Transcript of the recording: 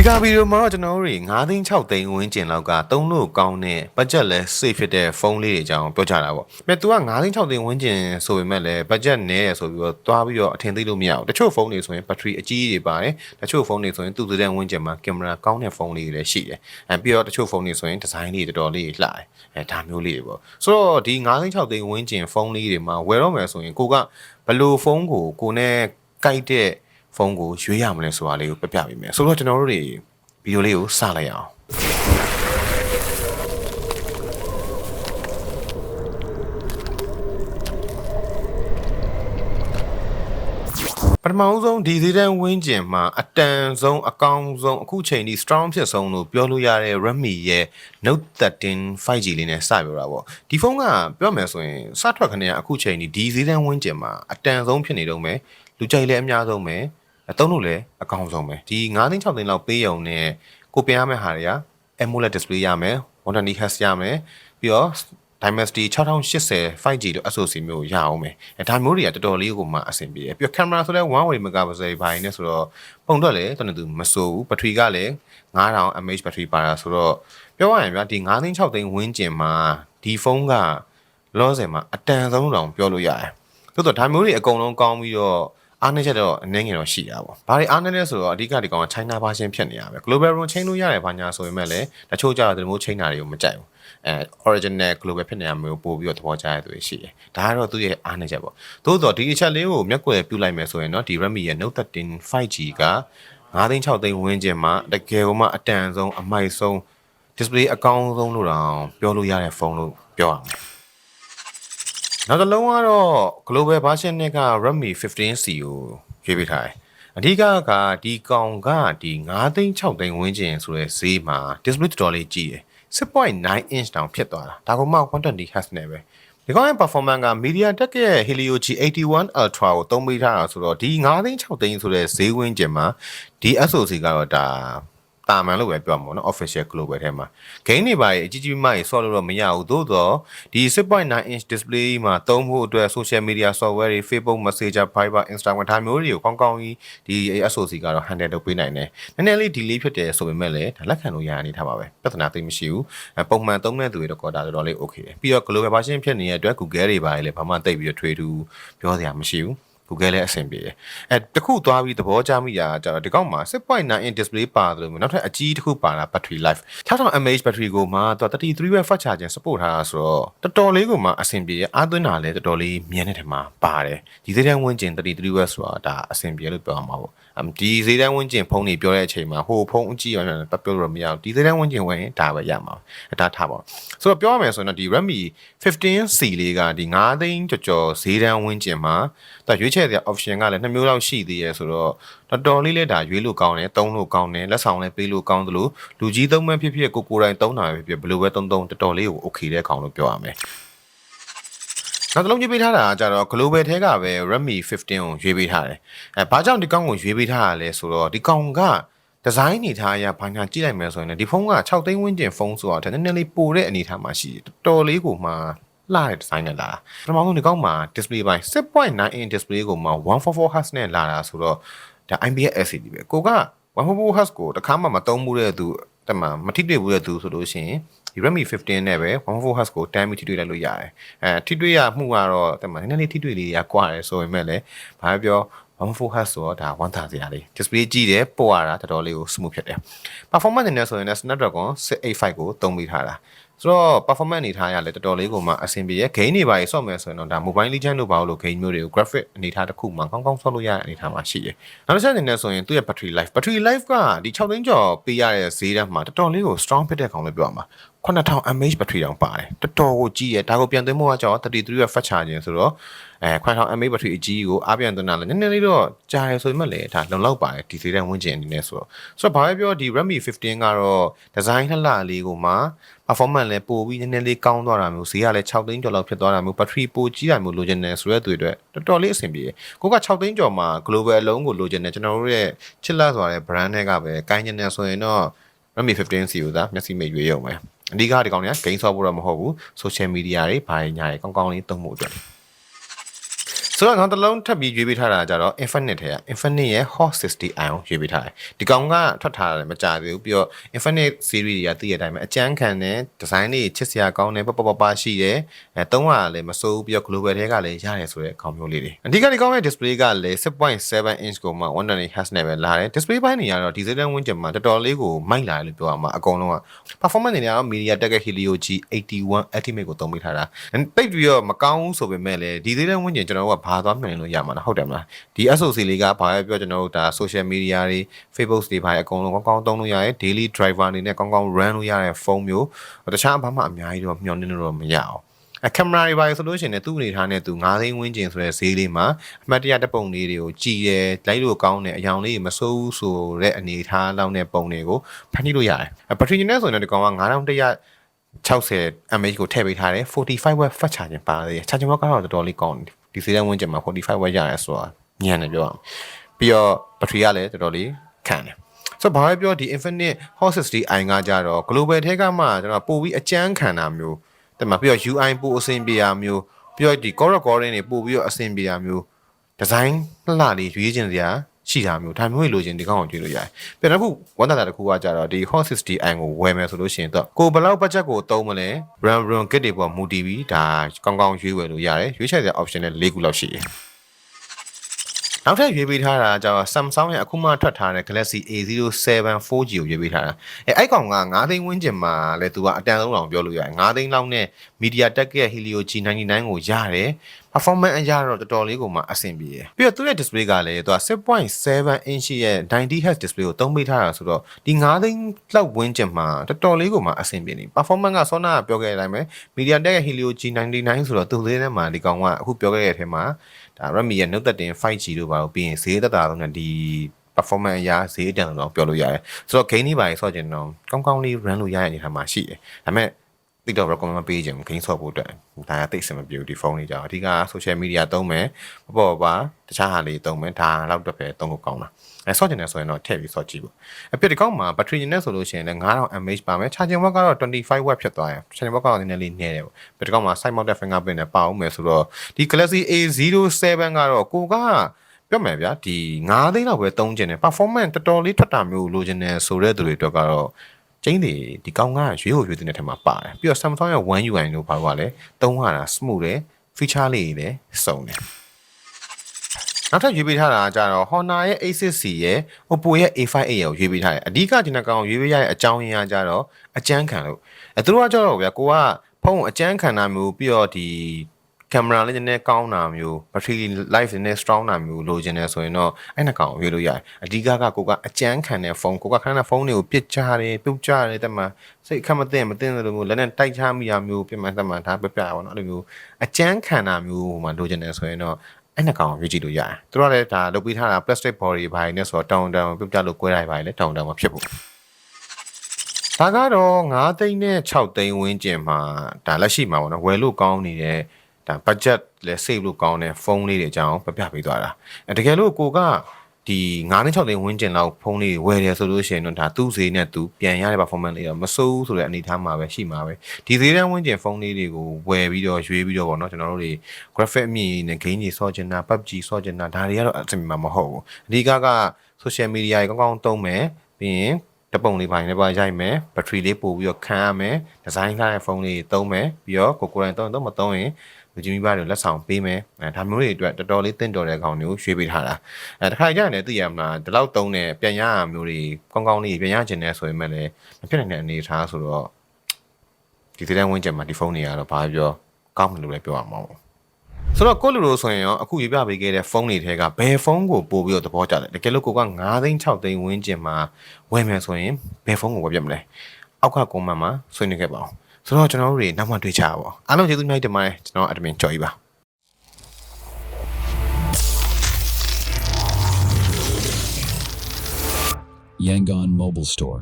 ဒီကဗီဒီယိုမှာတော့ကျွန်တော်တို့တွေ9သိန်း6သိန်းဝန်းကျင်လောက်ကသုံးလို့ကောင်းတဲ့ budget လဲ safe ဖြစ်တဲ့ဖုန်းလေးတွေအကြောင်းပြောကြတာပေါ့။မြတ် तू က9သိန်း6သိန်းဝန်းကျင်ဆိုပေမဲ့လည်း budget နည်းရဆိုပြီးတော့တွားပြီးတော့အထင်သေးလို့မရဘူး။တချို့ဖုန်းတွေဆိုရင် battery အကြီးကြီးတွေပါတယ်။တချို့ဖုန်းတွေဆိုရင်သူ့စတဲ့ဝန်းကျင်မှာကင်မရာကောင်းတဲ့ဖုန်းလေးတွေလည်းရှိတယ်။အဲပြီးတော့တချို့ဖုန်းတွေဆိုရင်ဒီဇိုင်းလေးတော်တော်လေးလှတယ်။အဲဒါမျိုးလေးတွေပေါ့။ဆိုတော့ဒီ9သိန်း6သိန်းဝန်းကျင်ဖုန်းလေးတွေမှာဝယ်တော့မယ်ဆိုရင်ကိုကဘယ်လိုဖုန်းကိုကိုနဲ့ကိုက်တဲ့ ဖုန်းကိုရွေးရမလဲဆိုတာလေးကိုပြပြပေးမယ်ဆိုတော့ကျွန်တော်တို့တွေဗီဒီယိုလေးကိုစလိုက်အောင်ပထမဆုံးဒီဈေးတန်းဝင်းကျင်မှာအတန်ဆုံးအကောင်းဆုံးအခုချိန်ဒီ strong ဖြစ်ဆုံးလို့ပြောလို့ရတဲ့ Redmi ရဲ့ Note 13 5G လေးနဲ့စပြောတာပေါ့ဒီဖုန်းကပြောမယ်ဆိုရင်စထွက်ခနဲ့အခုချိန်ဒီဒီဈေးတန်းဝင်းကျင်မှာအတန်ဆုံးဖြစ်နေတော့မယ်လူကြိုက်လည်းအများဆုံးပဲ အသုံးလို့လည်းအကောင်းဆုံးပဲဒီ9သိန်း6သိန်းလောက်ပေးရုံနဲ့ကိုပြန်ရမယ့်ဟာတွေက AMOLED display ရမယ် 120 Hz ရမယ်ပြီးတော့ Dimensity 6080 5G လို့ SoC မျိုးရအောင်မယ်အဲဒါမျိုးတွေကတော်တော်လေးကိုမှအဆင်ပြေတယ်ပြီးတော့ camera ဆိုလဲ1 way megapixel ဘိုင်းနဲ့ဆိုတော့ပုံတော့လေတော်တော်သူမစိုးဘူးဘက်ထရီကလည်း9000 mAh ဘက်ထရီပါတာဆိုတော့ပြောရရင်ဗျာဒီ9သိန်း6သိန်းဝန်းကျင်မှာဒီဖုန်းကလောဆယ်မှာအတန်ဆုံးတောင်ပြောလို့ရတယ်သို့တော့ဒါမျိုးတွေအကုန်လုံးကောင်းပြီးတော့ အားနည်းချက်တော့အနည်းငယ်တော့ရှိတာပေါ့။ဘာတွေအားနည်းလဲဆိုတော့အဓိကဒီကောင်က China version ဖြစ်နေရပဲ။ Global run ချိန်လို့ရတယ်ဘာညာဆိုပေမဲ့လည်းတချို့ကြတော့ဒီလိုမျိုးချိန်တာတွေကိုမကြိုက်ဘူး။အဲ original global ဖြစ်နေရမျိုးပို့ပြီးတော့သဘောကျရတဲ့သူတွေရှိတယ်။ဒါကတော့သူ့ရဲ့အားနည်းချက်ပေါ့။သို့တော့ဒီအချက်လေးကိုမျက်ကွယ်ပြုလိုက်မယ်ဆိုရင်တော့ဒီ Redmi ရဲ့ Note 13 5G က9သိန်း6သိန်းဝန်းကျင်မှာတကယ်ကိုမှအတန်ဆုံးအမိုက်ဆုံး display အကောင်းဆုံးလို့တောင်ပြောလို့ရတဲ့ဖုန်းလို့ပြောရမယ်။ နောက်တစ်လုံးကတော့ global version နဲ့က Redmi 15C ကိုရွေးပေးထားတယ်။အဓိကကဒီကောင်ကဒီ9သိန်း6သိန်းဝန်းကျင်ဆိုတဲ့ဈေးမှာ display တော်တော်လေးကြီးတယ်။6.9 inch တောင်ဖြစ်သွားတာ။ဒါကမှ120 Hz နဲ့ပဲ။ဒီကောင်ရဲ့ performance က MediaTek ရဲ့ Helio G81 Ultra ကိုသုံးပေးထားတာဆိုတော့ဒီ9သိန်း6သိန်းဆိုတဲ့ဈေးဝန်းကျင်မှာဒီ SoC ကတော့ဒါ တာမန်လို့ပဲပြောမှာပေါ့နော် official global ထဲမှာ gain တွေပါအကြီးကြီးမှဆော့လို့တော့မရဘူးသို့တော့ဒီ6.9 inch display မှာသုံးဖို့အတွက် social media software တွေ Facebook Messenger Viber Instagram ဒါမျိုးတွေကိုကောင်းကောင်းကြီးဒီ SoC ကတော့ handle လုပ်ပေးနိုင်တယ်နည်းနည်းလေး delay ဖြစ်တယ်ဆိုပေမဲ့လည်းဒါလက်ခံလို့ရအနေထားပါပဲပြဿနာသိမရှိဘူးပုံမှန်သုံးတဲ့သူတွေတော့ဒါတော်တော်လေး okay တယ်ပြီးတော့ global version ဖြစ်နေတဲ့အတွက် Google တွေပါလေဘာမှတိတ်ပြီးတော့ထွေးထူးပြောစရာမရှိဘူး Google လည်းအဆင်ပြေတယ်အဲတခုသွားပြီးသဘောကျမိတာကျတော့ဒီကောက်မှာ6.9 inch display ပါတယ်လို့နောက်ထပ်အကြီးတစ်ခုပါတာ battery life 6000 mAh battery ကိုမှသူ33 watt fast charging support ထားတာဆိုတော့တော်တော်လေးကိုမှအဆင်ပြေရအားသွင်းတာလည်းတော်တော်လေးမြန်တဲ့ထင်မှာပါတယ်ဒီသေးတန်းဝန်းကျင်33 watt ဆိုတာဒါအဆင်ပြေလို့ပြောရမှာပေါ့ ဒီဈေးတန်းဝန်းကျင်ဖုန်းတွေပြောတဲ့အချိန်မှာဟိုဖုန်းအကြည့်ရမယ်ပတ်ပြောလို့မရဘူးဒီဈေးတန်းဝန်းကျင်ဝင်ရင်ဒါပဲရမှာအတားထားပါဆိုတော့ပြောရမယ်ဆိုရင်တော့ဒီ Redmi 15C လေးကဒီ9သိန်းကျော်ကျော်ဈေးတန်းဝန်းကျင်မှာသူရွေးချယ်တဲ့ option ကလည်းနှစ်မျိုးလောက်ရှိသေးရဲဆိုတော့တော်တော်လေးလည်းဒါရွေးလို့ကောင်းတယ်သုံးလို့ကောင်းတယ်လက်ဆောင်လည်းပေးလို့ကောင်းသလိုလူကြီးသုံးမှဖြစ်ဖြစ်ကိုကိုတိုင်းသုံးတာပဲဖြစ်ဖြစ်ဘယ်လိုပဲသုံးသုံးတော်တော်လေးကို okay တဲ့ကောင်လို့ပြောရမယ် နောက်တစ်လုံးရွေးပေးထားတာကကြတော့ global ထဲကပဲ Redmi 15ကိုရွေးပေးထားတယ်။အဲဘာကြောင့်ဒီကောင်ကိုရွေးပေးထားရလဲဆိုတော့ဒီကောင်ကဒီဇိုင်းနေထားရဘာညာကြည့်လိုက်မယ်ဆိုရင်ဒီဖုန်းက6သိန်းဝန်းကျင်ဖုန်းဆိုတော့နည်းနည်းလေးပိုတဲ့အနေအထားမှာရှိတယ်။တော်တော်လေးကိုမှလာတဲ့ဒီဇိုင်းနဲ့လာတာပထမဆုံးဒီကောက်မှာ display ပိုင်း6.9 inch display ကိုမှ144 Hz နဲ့လာတာဆိုတော့ဒါ IPS LCD ပဲကိုက144 Hz ကိုတခါမှမသုံးဘူးတဲ့သူ တမမထိတွေ့ဘူးတဲ့သူဆိုလို့ရှိရင်ဒီ Redmi 15နဲ့ပဲ144 Hz ကိုတန်းပြီးထိတွေ့လိုက်လို့ရတယ်အဲထိတွေ့ရမှုကတော့တမနည်းနည်းလေးထိတွေ့လေးတွေကကွာတယ်ဆိုပေမဲ့လည်းဘာပြော144 Hz ဆိုတော့ဒါဝမ်းသာစရာလေး display ကြည့်တယ်ပို့ရတာတော်တော်လေးကို smooth ဖြစ်တယ် performance အနေနဲ့ဆိုရင်လည်း Snapdragon 685ကိုသုံးပေးထားတာ ဆိုတော့ performance အနေထားရလဲတော်တော်လေးကိုမှအဆင်ပြေရဲ့ gain တွေပါဆော့မယ်ဆိုရင်တော့ဒါ mobile legend လို့ပါလို့ gain မျိုးတွေကို graphic အနေထားတစ်ခုမှကောင်းကောင်းဆော့လို့ရတဲ့အနေထားမှာရှိတယ်နောက်တစ်ချက်အနေနဲ့ဆိုရင်သူ့ရဲ့ battery life battery life ကဒီ6သိန်းကျော်ပေးရတဲ့ဈေးတန်းမှာတော်တော်လေးကို strong ဖြစ်တဲ့ကောင်လို့ပြောရမှာ9000 mAh battery တောင်ပါတယ်တော်တော်ကိုကြီးရဲ့ဒါကိုပြန်သွင်းဖို့ကကြောင့်33 watt fast charging ဆိုတော့အဲ9000 mAh battery အကြီးကိုအားပြန်သွင်းတာလည်းနည်းနည်းလေးတော့ကြာရဆိုပေမဲ့လည်းဒါလုံလောက်ပါတယ်ဒီဈေးတန်းဝန်းကျင်အနေနဲ့ဆိုတော့ဆိုတော့ဘာပဲပြောဒီ Redmi 15ကတော့ design လှလှလေးကိုမှ performance လည်းပိုပြီးနည်းနည်းလေးကောင်းသွားတာမျိုးဈေးကလည်း6သိန်းကျော်လောက်ဖြစ်သွားတာမျိုး battery ပိုကြီးတာမျိုးလိုချင်တယ်ဆိုတဲ့သူတွေအတွက်တော်တော်လေးအဆင်ပြေတယ်ကိုက6သိန်းကျော်မှာ global အလုံးကိုလိုချင်တယ်ကျွန်တော်တို့ရဲ့ချစ်လာဆိုတဲ့ brand တွေကပဲကိုင်းချင်တယ်ဆိုရင်တော့ Redmi 15C ကိုသာမျက်စိမိတ်ရွေးရုံပဲအဓိကဒီကောင်တွေက game ဆော့ဖို့တော့မဟုတ်ဘူး social media တွေဘာညာတွေကောင်းကောင်းလေးသုံးဖို့အတွက်စ ဆိုတော့နောက်တစ်လုံးထပ်ပြီးရွေးပေးထားတာကြတော့ Infinite ထဲက Infinite ရဲ့ Hot 60 ion ရွေးပေးထားတယ်ဒီကောင်ကထွက်ထားတယ်မကြသေးဘူးပြီးတော့ Infinite series တွေကသိတဲ့အတိုင်းပဲအကျန်းခံတဲ့ design တွေချစ်စရာကောင်းတယ်ပပပပရှိတယ်အဲသုံးရလည်းမစိုးဘူးပြီးတော့ global ထဲကလည်းရတယ်ဆိုတဲ့ကောင်မျိုးလေးတွေအဓိကဒီကောင်ရဲ့ display ကလည်း6.7 inch ကိုမှ120 Hz နဲ့ပဲလာတယ် display ဘိုင်းတွေကတော့ဒီစတဲ့ဝင်းကျင်မှာတော်တော်လေးကိုမိုက်လာတယ်လို့ပြောရမှာအကုန်လုံးက performance တွေကတော့ MediaTek Helio G81 Ultimate ကိုသုံးပေးထားတာတိတ်ပြီးတော့မကောင်းဘူးဆိုပေမဲ့လည်းဒီသေးတဲ့ဝင်းကျင်ကျွန်တော်တို့ကဘာသွားမြင်လို့ရမှာလားဟုတ်တယ်မလားဒီ SoC လေးကဘာပဲပြောကျွန်တော်တို့ဒါ social media တွေ Facebook တွေဘာအကုန်လုံးကောင်းကောင်းသုံးလို့ရတယ် daily driver အနေနဲ့ကောင်းကောင်း run လို့ရတဲ့ဖုန်းမျိုးတခြားဘာမှအများကြီးတော့မျှော်လင့်လို့တော့မရအောင်အကင်မရာတွေပါဆိုလို့ရှိရင်လည်းသူ့အနေထားနဲ့သူ9သိန်းဝန်းကျင်ဆိုတဲ့ဈေးလေးမှာအမှတ်တရတက်ပုံလေးတွေကိုကြည်တယ်လိုက်လို့ကောင်းတယ်အယောင်လေးမစိုးဘူးဆိုတဲ့အနေထားလောက်တဲ့ပုံတွေကိုဖန်တီးလို့ရတယ်ဘက်ထရီနဲ့ဆိုရင်ဒီကောင်က9100 60 mAh ကိုထည့်ပေးထားတယ်45 watt fast charging ပါတယ် charging watt ကတော့တော်တော်လေးကောင်းတယ် ဒီစီးတဲ့ဝန်းကျင်မှာ45 watt ရတယ်ဆိုတာညံ့တယ်ပြောအောင်ပြီးတော့ဘက်ထရီကလည်းတော်တော်လေးခံတယ်ဆိုတော့ဘာပဲပြောဒီ Infinite Hot 60 i ကကြတော့ global ထဲကမှကျွန်တော်ပို့ပြီးအကျန်းခံတာမျိုးတမပြီးတော့ UI ပို့အဆင်ပြေတာမျိုးပြီးတော့ဒီ core recording တွေပို့ပြီးတော့အဆင်ပြေတာမျိုးဒီဇိုင်းလှလေးရွေးချင်စရာ ရှိတာမျိုးဒါမျိုးတွေလိုချင်ဒီကောင်ကိုကြည့်လို့ရတယ်။ပြန်တော့ခုဝန်တာတာတစ်ခုကကြတော့ဒီ Hot 60i ကိုဝယ်မယ်ဆိုလို့ရှိရင်တော့ကိုဘယ်လောက် budget ကိုသုံးမလဲ RAM ROM kit တွေပေါ်မူတည်ပြီးဒါကောင်းကောင်းရွေးဝယ်လို့ရတယ်။ရွေးချယ်တဲ့ option နဲ့၄ခုလောက်ရှိတယ်။နောက်ထပ်ရွေးပေးထားတာကျတော့ Samsung ရဲ့အခုမှထွက်ထားတဲ့ Galaxy A07 4G ကိုရွေးပေးထားတာအဲအဲ့ကောင်က9သိန်းဝန်းကျင်မှာလဲသူကအတန်ဆုံးအောင်ပြောလို့ရတယ်9သိန်းလောက်နဲ့ MediaTek ရဲ့ Helio G99 ကိုရတယ် performance အရတော့တော်တော်လေးကိုမှအဆင်ပြေတယ်ပြီးတော့သူ့ရဲ့ display ကလည်းသူက6.7 inch ရဲ့ 90Hz display ကိုသုံးပေးထားတာဆိုတော့ဒီ9သိန်းလောက်ဝန်းကျင်မှာတော်တော်လေးကိုမှအဆင်ပြေနေ performance ကဆောနာကပြောခဲ့တဲ့အတိုင်းပဲ MediaTek ရဲ့ Helio G99 ဆိုတော့သူ့လေးထဲမှာဒီကောင်ကအခုပြောခဲ့တဲ့အထဲမှာဒါ Redmi ရဲ့ Note 13 5G လို့ပါတော့ပြီးရင်ဈေးသက်သာဆုံးနဲ့ဒီ performance အရာဈေးအတန်တော့ပြောလို့ရတယ်ဆိုတော့ game တွေပါဆော့ကျင်တော့ကောင်းကောင်းလေး run လို့ရတဲ့အနေထားမှာရှိတယ်ဒါပေမဲ့ တိတော့ recommend မပေးခြင်း game ဆော့ဖို့အတွက်ဒါကတိတ်စင်မပြေဘူးဒီဖုန်းလေးကြောင့်အဓိက social media သုံးမယ်ပပပါတခြားဟာလေးသုံးမယ်ဒါလောက်တော့ပဲသုံးဖို့ကောင်းတာအဲဆော့ကျင်တယ်ဆိုရင်တော့ထည့်ပြီးဆော့ကြည့်ပေါ့အပြစ်ဒီကောက်မှာ battery နဲ့ဆိုလို့ရှိရင်လည်း9000 mAh ပါမယ် charging watt ကတော့25 watt ဖြစ်သွားရင် charging watt ကတော့နည်းနည်းလေးနည်းတယ်ပေါ့ပြဒီကောက်မှာ side mounted fingerprint နဲ့ပါအောင်မယ်ဆိုတော့ဒီ Galaxy A07 ကတော့ကိုကပြောမယ်ဗျာဒီ9သိန်းလောက်ပဲသုံးကျင်တယ် performance တော်တော်လေးထွက်တာမျိုးလိုချင်တယ်ဆိုတဲ့သူတွေအတွက်ကတော့ ကျင်းတွေဒီကောင်ကရွေးဖို့ရွေးတဲ့ထဲမှာပါတယ်ပြီးတော့ Samsung ရဲ့ One UI လို့ဘာလို့လဲသုံးရတာ smooth တယ် feature လေးတွေလည်းစုံတယ်နောက်ထပ်ရွေးပေးထားတာကကြတော့ Honor ရဲ့ A6C ရဲ့ Oppo ရဲ့ A58 ရဲ့ကိုရွေးပေးထားတယ်အဓိကဒီနှစ်ကောင်ရွေးပေးရတဲ့အကြောင်းရင်းကကြတော့အကျန်းခံလို့အဲသူတို့ကကြတော့ဗျာကိုကဖုန်းအကျန်းခံတာမျိုးပြီးတော့ဒီ ကင်မရာလေးနည်းနည်းကောင်းတာမျိုး battery life နည်းနည်း strong တာမျိုးလိုချင်တယ်ဆိုရင်တော့အဲ့နှစ်ကောင်ရွေးလို့ရတယ်အဓိကကကိုကအကျန်းခံတဲ့ဖုန်းကိုကခဏခဏဖုန်းတွေကိုပစ်ချတယ်ပြုတ်ချတယ်တက်မှာစိတ်အခက်မသိမသိတယ်လို့မျိုးလက်နဲ့တိုက်ချမိတာမျိုးပြမှန်တက်မှာဒါပြပြပါတော့အဲ့လိုမျိုးအကျန်းခံတာမျိုးဟိုမှာလိုချင်တယ်ဆိုရင်တော့အဲ့နှစ်ကောင်ရွေးကြည့်လို့ရတယ်သူတို့ကလည်းဒါလုပ်ပေးထားတာ plastic body ဘာတွေနဲ့ဆိုတော့တောင်းတောင်းပြုတ်ကြလို့꿰လိုက်ပါလေတောင်းတောင်းမဖြစ်ဘူးဒါကတော့9သိန်းနဲ့6သိန်းဝန်းကျင်မှာဒါလက်ရှိမှာပေါ့နော်ဝယ်လို့ကောင်းနေတဲ့ ဒါ budget လဲ save လို့ကောင်းတဲ့ဖုန်းလေးတွေအကြောင်းပြပြပေးသွားတာအဲတကယ်လို့ကိုကဒီ9နဲ့6သိန်းဝန်းကျင်လောက်ဖုန်းလေးဝယ်တယ်ဆိုလို့ရှိရင်တော့ဒါသူ့ဈေးနဲ့သူပြန်ရတဲ့ performance လေးတော့မစိုးဘူးဆိုတဲ့အနေအထားမှာပဲရှိမှာပဲဒီဈေးတန်းဝန်းကျင်ဖုန်းလေးတွေကိုဝယ်ပြီးတော့ရွေးပြီးတော့ပေါ့နော်ကျွန်တော်တို့တွေ graphic အမြင်နဲ့ game ကြီးဆော့ချင်တာ PUBG ဆော့ချင်တာဒါတွေကတော့အဆင်ပြေမှာမဟုတ်ဘူးအဓိကက social media ကြီးကောင်းကောင်းသုံးမယ်ပြီးရင်တပုံလေးပိုင်းလေးပါရိုက်မယ်ဘက်ထရီလေးပို့ပြီးတော့ခံရမယ်ဒီဇိုင်းထားတဲ့ဖုန်းလေးသုံးမယ်ပြီးတော့ကိုကိုယ်တိုင်သုံးတော့မသုံးရင် လူကြီးမိဘတွေလက်ဆောင်ပေးမယ်အဲဒါမျိုးတွေအတွက်တော်တော်လေးတင့်တော်တဲ့ကောင်တွေကိုရွှေ့ပေးထားတာအဲတခါကြရင်လည်းသိရမလားဒီလောက်သုံးတဲ့ပြန်ရရမျိုးတွေကောင်းကောင်းလေးပြန်ရကျင်နေဆိုရင်လည်းမဖြစ်နိုင်တဲ့အနေအထားဆိုတော့ဒီတဲ့ဝင်းကျင်မှာဒီဖုန်းတွေကတော့ဘာပြောကောင်းတယ်လို့လည်းပြောရမှာပေါ့ဆိုတော့ကိုလူလိုဆိုရင်ရောအခုရေးပြပေးခဲ့တဲ့ဖုန်းတွေထဲကဘယ်ဖုန်းကိုပို့ပြီးတော့သဘောကျတယ်တကယ်လို့ကိုက9သိန်း6သိန်းဝန်းကျင်မှာဝယ်မယ်ဆိုရင်ဘယ်ဖုန်းကိုဝယ်ပြမလဲအောက်ကကွန်မန့်မှာဆွေးနွေးခဲ့ပါအောင် ဆိုတော့ကျွန်တော်တို့တွေနောက်မှတွေ့ကြပါဦးအားလုံးကျေးဇူးများတင်ပါတယ်ကျွန်တော်အဒမင်ကြော်ကြီးပါ Yangon Mobile Store.